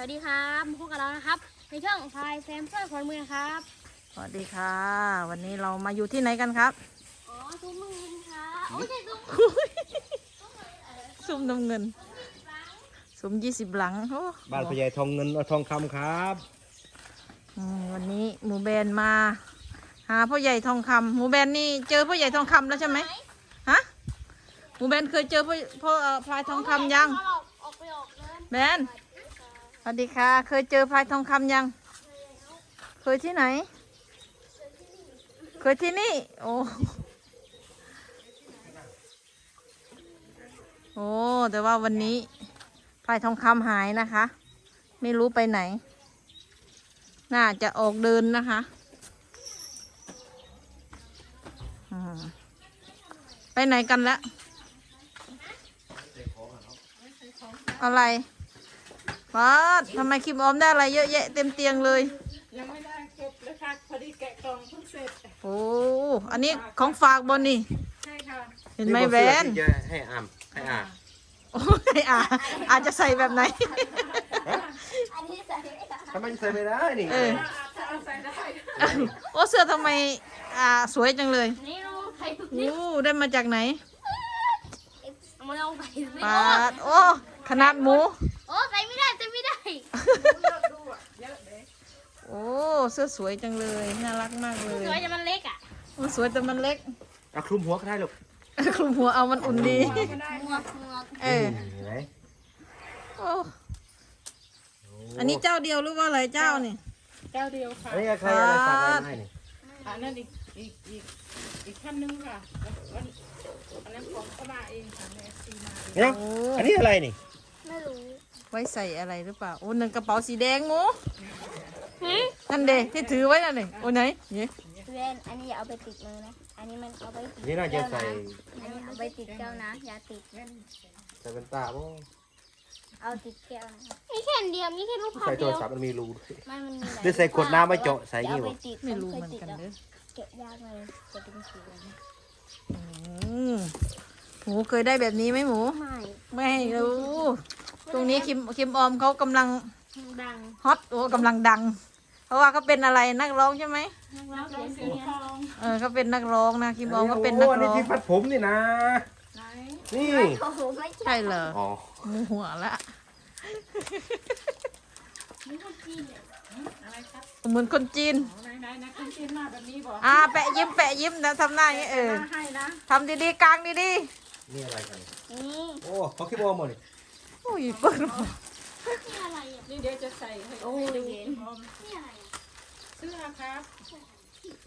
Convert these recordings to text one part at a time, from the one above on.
วัสดีครับพวกบเรานะครับ ในช่องพายแซมเพื่อคนเมืองครับ สวัสดีค่ะ วันนี้เรามาอยู่ที่ไหนกันครับ อ๋อซุ้มเมืองครับโอ้ยใช่ซุ้มซุ้มน้ำเงินซุ้มยี่สิบหลังโอ้บ้านพญายทองเงินเอาทองคำครับอืมวันนี้หมูแบนมา หาพ่อใหญ่ทองคำหมูแบนนี่เจอพ่อใหญ่ทองคำแล้วใช่ไหมฮะหมูแบนเคยเจอพ่อพ่อเอ่อพลายทองคำยัง ออกออกไปออกเดิน แบน สวัสดีค่ะ เคยเจอพลายทองคำยัง เคยที่ไหน เคยที่นี่ โอ้โอ้แต่ว่าวันนี้พลายทองคำหายนะคะ ไม่รู้ไปไหน น่าจะออกเดินนะคะไปไหนกันละอะไร ป้าดทำไมคิมออมได้อะไรเยอะแยะเต็มเตียงเลย ยังไม่ได้เก็บเลยค่ะพอดีแกะกล่องเพิ่งเสร็จโอ้อันนี้ของฝากบนนี่ ใช่ค่ะเห็นไหมแบนที่จะให้อามให้อาโอ้ยอาอาจจะใส่แบบไหนอันนี้ใส่ไม่ได้ทำไมใส่ไม่ได้นี่เอออาจจะเอาใส่ได้โอ้เสื้อทำไมอ่าสวยจังเลยนี่เราใส่โอ้ได้มาจากไหนเอามาเอาไปปาดโอ้ขนาดหมูโอ้ใส่ไม่ได้ใส่ไม่ได้ ดูอะเยอะเลย โอ้เสื้อสวยจังเลยน่ารักมากเลยสวยจะมันเล็กอะมันสวยแต่มันเล็กเอาคลุมหัวก็ได้ลูกคลุมหัวเอามันอุ่นดีก็ได้หมวกหมวกเออเห็นไหมโอ้อันนี้เจ้าเดียวหรือว่าหลายเจ้านี่เจ้าเดียวค่ะอันนี้ใครอะไรฝากอะไรให้นี่อันนั้นอีกอีกอีกอีกท่านนึงค่ะวันอันนั้นของก็มาเองค่ะในเอฟซีมาเองเนี่ยโอ้อันนี้อะไรนี่ไม่รู้ไว้ใส่อะไรหรือเปล่าโอ้หนึ่งกระเป๋าสีแดงหมูหืม นั่นเดที่ถือไว้นั่นเดโอ้ไหนเนี่ยเวนอันนี้อย่าเอาไปติดมือนะ อันนี้มันเอาไปติดนี่น่าจะใส่อันนี้เอาไปติดแก้วนะ อย่าติดใส่เป็นตาบ่เอาติดแก้วนะมีแค่อันเดียวมีแค่รูปภาพใส่โทเดีรยวศัพท์มันมีรูด้วยไม่มันมีหลายหรือใส่ขวดน้ำไว้เจาะใส่อย่างงี้เดี๋ยวบ่เอาไปติดไม่รู้เหมือนผคยกันติดเด้อเก็บยากเลยจะเป็นสีอะไรอืมหมูเคยได้แบบนี้ไหมหมู ไม่ไม่รู้ ตรงนี้คิมคิมออมเขากำลังดังฮอตโอ้กำลังดัง เพราะว่าเขาเป็นอะไรนักร้องใช่ไหมนักร้แล้อวงเราเสียงเสียเสียงทองเออเขาเป็นนักร้องนะคิมออมก็เป็นนักโอ้อันร้นี้องที่พัดผมนี่นะไหนนี่โอ้โหไม่ใช่ใช่เหรออ๋อหมูหัวละนี่คนจีนเนี่ยอะไรครับเหมือนคนจีนไหนไหนไหนคุณกินมาแบบนี้บอกอ่าแปะยิ้มแปะยิ้มนะทำหน้าอย่างนี้เออมาให้นะทำดีๆกลางดีนี่อะไรกันนี่โอ้เขาคิดว่าหมดนี่ๆอุ้ยเปิดมา นี่อะไรอะนี่เดี๋ยวจะใส่ให้โอ้ยให้ดูเย็นพร้อมนี่อะไรอะเสื้อครับ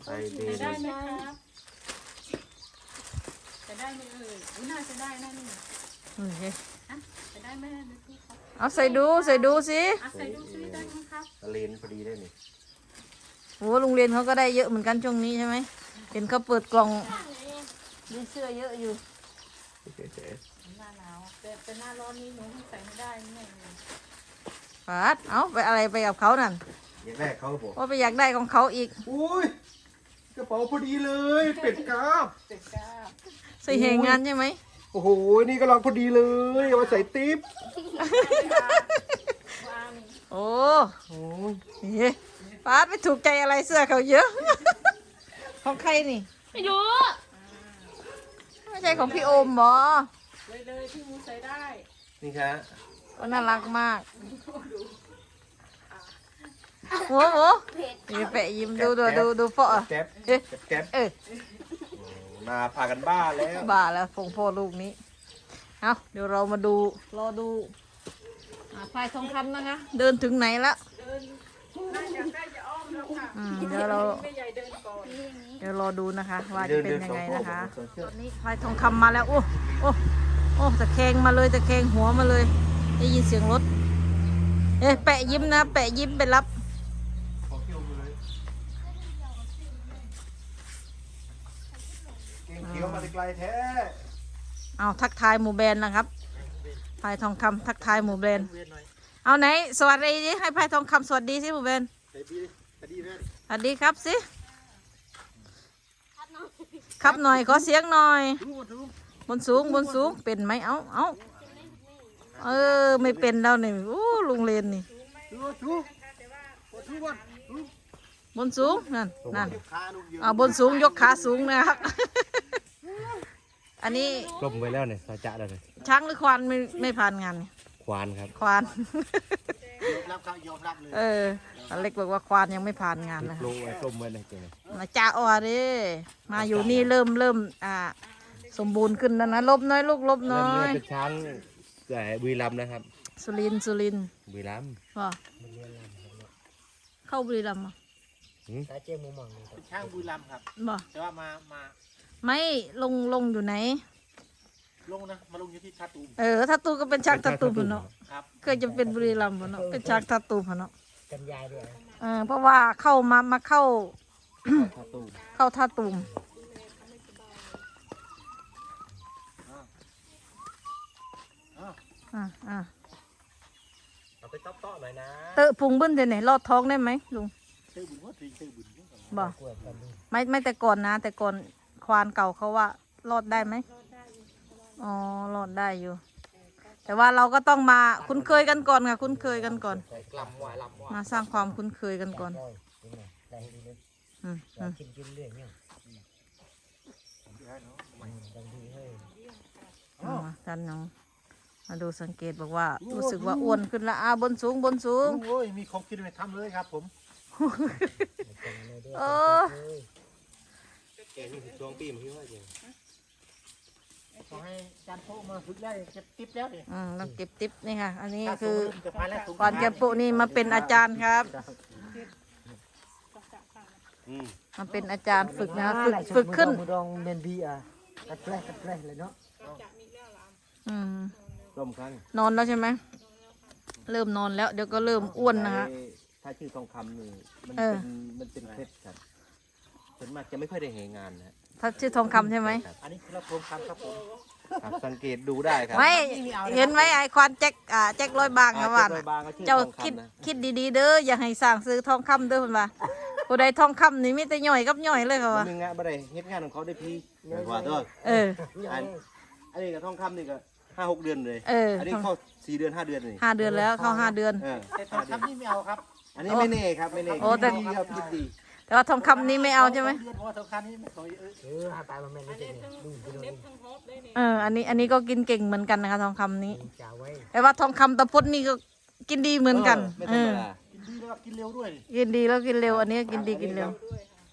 ใส่เดจะนได้ไหมครับจะได้ไหมเอ่ยอุ๊ยน่าจะได้นะนี่โอเคจะได้ไหมดูที่ครับเอาใส่ดูใส่ดูสิอะใส่ดูซิได้ไหมครับตะเลนพอดีได้นี่โอ้โรงเรียนเขาก็ได้เยอะเหมือนกันช่วงนี้ใช่ไหมเห็นเขาเปิดกล่องมีเสื้อเยอะอยู่ หน้าหนาวแต่แต่หน้าร้อนนี้หนูใส่ไม่ได้แน่เลยปาดเอาไปอะไรไปกับเขานั่นอยากได้เขาบอกว่าไปอยากได้ของเขาอีกอุ้ยกระเป๋าพอดีเลย เป็ดกราบเจ็ดเก้าใส่เหงงานใช่ไหมโอ้โหนี่ก็ลองพอดีเลยเอามาใส่ติ๊บวางโอ้โอ้ยนี่ปาดไม่ถูกใจอะไรเสื้อเขาเยอะ ของใครนี่ไม่รู้ไม่ใช่ของพี่โอมบอ เลยเลยที่มูใส่ได้นี่ค่ะก็น่ารักมากโหโหเผ็ดนี่แปะยิ้มดูดูดูดูเปาะแก๊บเอ๊ะแก๊บเออมาพากันบ้าแล้วบ้าแล้วฟงพ่อลูกนี้เอาเดี๋ยวเรามาดูรอดูอ่าพลายทองคำนะคะ เดินถึงไหนละเดินน่าจะใกล้จะอ้อมแล้วค่ะอืมเดี๋ยวเราไม่ใหญ่เดินก่อนเดี๋ยวรอดูนะคะ ว่าจะเดินเป็เดินนยัสงองไงตัวนะคะสองเชือกตอนนี้พลายทองคำมาแล้วโอ้โอ้ โอ้ตะแคงมาเลยตะแคงหัวมาเลย ได้ยินเสียงรถ เอ๊ะแปะยิ้มนะ แปะยิ้มไปรับขอเที่ยวเลยเก่งเขียวมาแต่ไกลแท้เอาทักทายหมู่แบรนด์นะครับพลายทองคำทักทายหมู่แบรนด์เอาไหน สวัสดีสิให้พลายทองคำสวัสดีสิหมู่แบรนด์ใส่ดีใส่ดีเลยสวัสดีครับสิครับน้องครับหน่อยขอเสียงหน่อยดูดู บนสูงบนสูงเป็นไหมเอาเอาเออ ไม่เป็นแล้วนี่โอ้ลุงเลนนี่ลดูดูดูก่อนดูบนสูงนั่นนั่นยกขาลูกเยอะอ่าบนสูงยกขาสูงนะครับ อันนี้กลมไปแล้วเนี่ยสาจะแล้วเนี่ยช้างหรือควานไม่ไม่ผ่านงานเนี่ยควานครับควานยอมรับครับยอมรับเลยเอออเล็กบอกว่าควานยังไม่ผ่านงานนะปคะลูกไว้กลมไว้เลยเจ้ามาจ้าอวเด้มาอยู่นี่เริ่มเริ่มอ่า สมบูรณ์ขึ้นแล้วนะลบน้อยลูกลบเริ่น้มอเริ่มยเป็นช้างแต่บุรีรัมย์นะครับสุรินทร์สุรินทร์บุรีรัมย์ว่าเข้าบุรีรัมย์เหรอเป็นช่างบุรีรัมย์ครับ บ่แต่ว่ามามาไม่ลงลงอยู่ไหน ลงนะ มาลงอยู่ที่ท่าตูมเออถ้าตูก็เป็นชักทัตูมพุ่นเนาะครับเคยจะเป็นบุรีรัมย์พุ่นเนาะเป็นชักทัตูมพุ่นเนาะเออเพราะว่าเข้ามามาเข้า ท่าตู้เข้าท่าตูม อ้าวอ่าอ่าเอาไปต๊อปๆหน่อยนะเตอะพุงบึ้นเดี๋ยวไหนลอดท้องได้ไหมลุงเตอบุญว่าตีเตอบุญเนี่ยบ่ไม่ไม่แต่ก่อนนะ แต่ก่อนควานเก่าเขาว่ารอดได้ไหมอ๋อรอดได้อยู่ แต่ว่าเราก็ต้องมาคุ้นเคยกันก่อนค่ะคุ้นเคยกันก่อนลำว่าลำว่ามาสร้างความคุ้นเคยกันก่อนอืมอืมอ๋อท่านน้อง มาดูสังเกตบอกว่า รู้สึกว่าอ้วนขึ้นแล้วอ่าบนสูงบนสูง โอ้ยมีของกินไปทำเลยครับผมเออแกนี่คือช่วงปีมันคิดว่าเจ้าขอให้จานโพมาฝึกได้เก็บติ๊บแล้วเนี่ยอืมต้องเก็บติ๊บนี่ค่ะ อันนี้ถ้าคือส่งจะพาแล้วส่งก่อนแกปุนี่มาเป็นอาจารย์ครับ อืมมาเป็นอาจารย์ฝึกนะคะฝึกฝึกขึ้น มือดองเมนบีอะกัดแปลกัดแปลเลยเนาะอืม กลมครั้งนอนแล้วใช่ไหมเริ่มนอนแล้ว เดี๋ยวก็เริ่มอ้วนนะคะถ้าชื่อทองคำนี่มันเอเป็อนมันเป็นเพชรครับส่วนมากจะไม่ค่อยได้เหงานนะฮะถ้าชื่อทองคำใช่ไหมครับอันนี้คือเราโครงคำครับผมครับสังเกตดูได้ครับ ไม่เห็นไหมไอ้ควานแจ็คอ่าแจ็คร้อยบางอ่านะว่าเจ้าน่ะโดยบางก็ชื่อเจ้าทองคิดคำนะคิดดีๆ เด้ออย่าให้สร้างซื้อทองคำเด้อคนว่าผู้ใดทองคำนี่มีแต่ย่อยกับย่อยเลยเขามัว่านมีงานบ่ได้เฮ็ดงานของเขาได้พี่ว่าเด้อเอออันอันนี้ก็ทองคำนี่ก็ ห้าหกเดือนเลยเอออั นนี้เข้าสี่เดือนห้าเดือนนี่ห้าเดือนแล้วเข้าห้าเดือน เออแต่ทองคำนี่ไม่เอาครับอันนี้ไม่แน่ครับไม่แน่โอ้แต่ คิดดีครับคิดดีแต่ว่าทองคำนี้ไม่เอาใช่ไหมเดือนเพราะว่าทองคำนี่ไม่เคยเออเออหาตายมาแม่นไม่ใช่เนี่ยดูดูเน็บทั้งฮอปได้เนี่ยเอออันนี้อันนี้ก็กินเก่งเหมือนกันนะคะทองคำนี้จ่าไว้แต่ว่าทองคำตะพดนี่ก็กินดีเหมือนกันไม่เอธรรมอดากินดีแล้วก็กินเร็วด้วยกินดีแล้วกินเร็ว อันนี้ก็กินดีกินเร็ว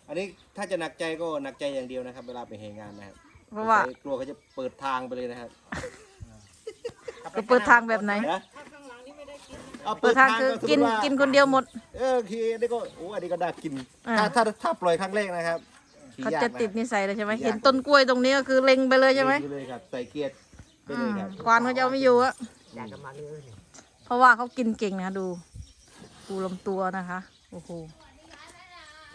อันนี้ถ้าจะหนักใจก็หนักใจอย่างเดียวนะครับ เวลาไปเหงานนะครับเพราะว่า กลัวเขาจะเปิดทางไปเลยนะครับ จะเปิดทางแบบไหน นะถ้าข้างหลังนี่ไม่ได้กินนะเอาเปิดทางคือสมมุกินติว่ากินคนเดียวหมด เออคืออันนี้ก็โอ้อันนี้ก็น่ากิน อ่า ถ้าถ้าถ้าปล่อยครั้งแรกนะครับขี่เขายกจะนติดนิสัยเลยใช่ไหมยาก เห็นต้นกล้วยตรงนี้ก็คือเล็งไปเลยใช่ไหมปเลยครับใส่เกียร์ไปอืเลยมครับควานเขาจะเอาไม่อยู่อะจ่ากันมาเลยเนี่ยเพราะว่าเขากินเก่งนะดูดูลำตัวนะคะโอ้โห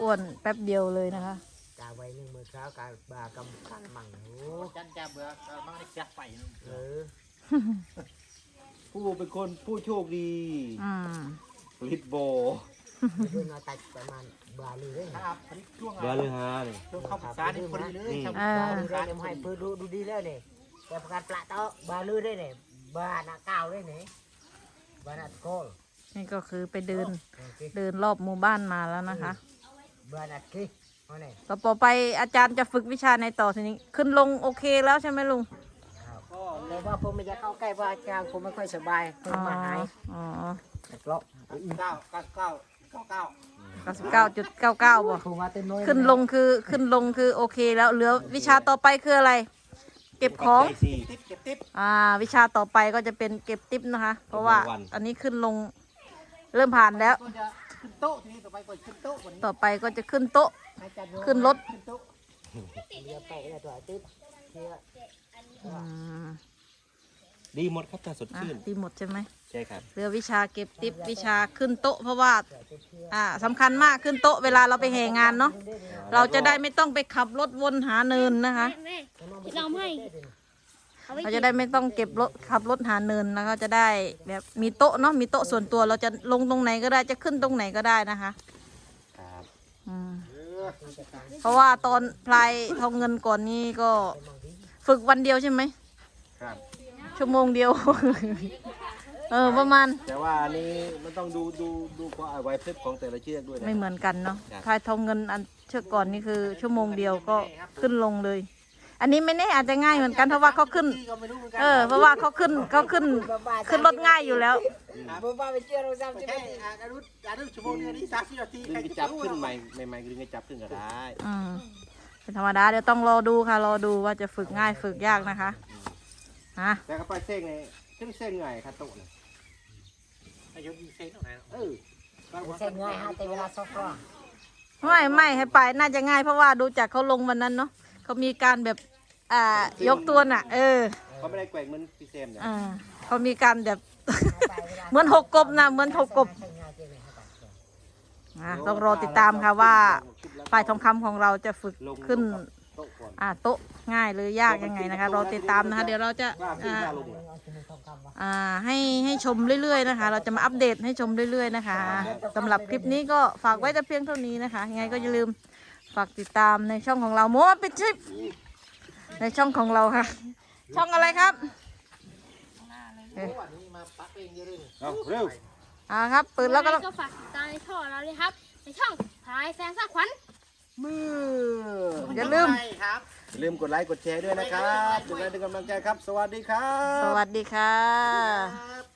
อ้วนแป๊บเดียวเลยนะคะจ่าไว้หนึ่งมือเช้ากายบากำกันมั่งโอ้จันจะเบื่อเออมันได้แซ่บไปนะเออ ผู้เป็นคนผู้โชคดีอืมลิทโบเพื่อนเอาตัดประมาณบาลีเลยครับอันนี้ช่วงเบอร์เลยฮะนี่ช่วงเข้าพรรษานี่พอดีเลยครับอ่าบาลีได้เนี่ยให้เพื่อดูดูดีแล้วเนี่ยแต่ประกาศปลาเตาบาลีได้เนี่ยบาหน้าก้าวได้เนี่ยบาหน้าโกลนี่ก็คือไปเดินโอเคเดินรอบหมู่บ้านมาแล้วนะคะบาหน้ากี้เอาเนี่ยต่อไปอาจารย์จะฝึกวิชาในต่อทีนี้ ขึ้นลงโอเคแล้วใช่ไหมลุงก็ แต่ว่าผมไม่อยากเข้าใกล้ว่าจางผมไม่ค่อยสบายผมอ๋อมาหายอ๋อแต่ก็เก้าเก้าเก้าเก้าเก้าเก้าสิบเก้าจุดเก้าเก้าบ่ผมมาเต็มน้อยขึ้นลงคือขึ้นลงคือโอเคแล้วเหลือวิชาต่อไปคืออะไร เก็บของปัจจัยสี่ติ๊บเก็บติ๊บอ่า วิชาต่อไปก็จะเป็นเก็บทิปนะคะ เพราะว่ารางวัลอันนี้ขึ้นลงเริ่มผ่านแล้ว ก็จะขึ้นโต๊ะทีนี้ต่อไปก็ขึ้นโต๊ะวันนี้ต่อไปก็จะขึ้นโต๊ะให้จัดโยขึ้นรถ ขึ้นโต๊ะเรือไปแล้วตัวติ๊บเที่ยวอืม ดีหมดครับถ้าสดอะชื่นดีหมดใช่ไหมใช่ครับ เหลือวิชาเก็บทิปวิชาขึ้นโต๊ะเพราะว่าอ่าสำคัญมากขึ้นโต๊ะเวลาเราไปแห่งานเนาะเราจะได้ไม่ต้องไปขับรถวนหาเนินนะคะ แม่ที่เราไม่เอาไว้เราจะได้ไม่ต้องเก็บรถขับรถหาเนินแล้วก็จะได้แบบมีโต๊ะเนาะมีโต๊ะส่วนตัวเราจะลงตรงไหนก็ได้จะขึ้นตรงไหนก็ได้นะคะครับอืมเพราะว่าตอนพลายทองเงินก่อนนี้ก็ ฝึกวันเดียวใช่ไหมครับ ชั่วโมงเดียว เออประมาณ แต่ว่าอันนี้มันต้องดูดูดูความไวพริบของแต่ละเชือกด้วยนะ ไม่เหมือนกันเนาะครับพายทองเงินอันเชือกก่อนนี่คือชั่วโมงเดียวก็ขึ้นลงเลย อันนี้ไม่แน่อาจจะง่ายเหมือนกันเพราะว่าเขาขึ้นที่ก็ไม่รู้เหมือนกัเออ เพราะว่าเขาขึ้นเขาขึ้นขึ้นรถง่ายอยู่แล้วบ้าบ้าไปเชื่อเราซ้ำใช่ไหมใช่อาการรู้อาการรู้ชั่วโมงนึงอันนี้สามสิบนาทีดึงใครไปจะจับรู้ขึ้นเราใหม่ใหม่ๆดึงไปจับขึ้นก็ได้อืมเป็นธรรมดาเดี๋ยวต้องรอดูค่ะ รอดูว่าจะฝึกง่ายฝึกยากนะคะ ฮะแต่ก็ไปเส้นไงเส้นเส้นไงครับโต๊ะเนี่ยอายุยิงเซนตรงไหนเออเส้นง่ายฮะแต่เวลาซอกก็ไม่ไม่ให้ไปน่าจะง่ายเพราะว่าดูจากเขาลงวันนั้นเนาะเขามีการแบบอ่ายกตัวน่ะ เออเขาไม่ได้แกว่งเหมือนพี่เซมเนี่ยอ่าเขามีการแบบ เหมือนหกกบนะเหมือนหกกบอะต้องรอติดตามค่ะว่าฝ่ายทองคำของเราจะฝึกลงขึ้นโต๊ะก่ อนอ่าโต๊ะง่ายหรือยากยังไงนะคะรอติดตามนะคะ เดี๋ยวเราจะว่าขึ้นอ่าว่าลงอะอ่าให้ให้ชมเรื่อยๆนะคะ เราจะมาอัปเดตให้ชมเรื่อยๆนะคะสำหรับคลิปนี้ก็ฝากไว้แต่เพียงเท่านี้นะคะยังไงก็อย่าลืมฝากติดตามในช่องของเราโมมาปิดคลิปในช่องของเราค่ะ ช่องอะไรครับเอาเร็วอ่าครับเปิดแล้วก็ยังไงก็ฝากติดตามในช่องเราเลยครับในช่องพายแฟนสร้างขวัญ มืออย่าลืม ครับ อย่าลืมกดไลค์กดแชร์ด้วยนะครับเป็นกำลังใจครับ สวัสดีครับ สวัสดีค่ะ ครับ